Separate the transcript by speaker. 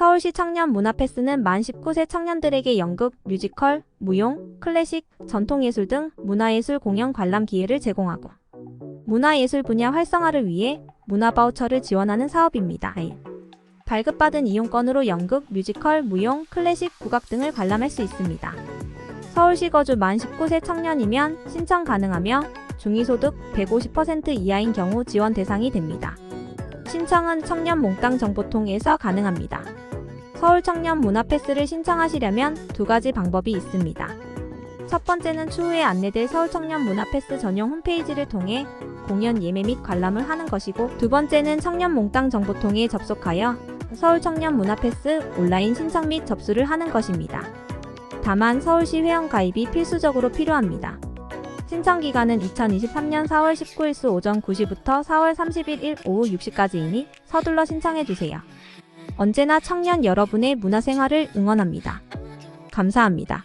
Speaker 1: 서울시 청년 문화 패스는 만 19세 청년들에게 연극, 뮤지컬, 무용, 클래식, 전통예술 등 문화예술 공연 관람 기회를 제공하고 문화예술 분야 활성화를 위해 문화 바우처를 지원하는 사업입니다. 발급받은 이용권으로 연극, 뮤지컬, 무용, 클래식, 국악 등을 관람할 수 있습니다. 서울시 거주 만 19세 청년이면 신청 가능하며 중위소득 150% 이하인 경우 지원 대상이 됩니다. 신청은 청년 몽땅 정보통에서 가능합니다. 서울 청년 문화 패스를 신청하시려면 두 가지 방법이 있습니다. 첫 번째는 추후에 안내될 서울 청년 문화 패스 전용 홈페이지를 통해 공연 예매 및 관람을 하는 것이고 두 번째는 청년 몽땅 정보통에 접속하여 서울 청년 문화 패스 온라인 신청 및 접수를 하는 것입니다. 다만 서울시 회원 가입이 필수적으로 필요합니다. 신청 기간은 2023년 4월 19일 오전 9시부터 4월 31일 오후 6시까지이니 서둘러 신청해 주세요. 언제나 청년 여러분의 문화생활을 응원합니다. 감사합니다.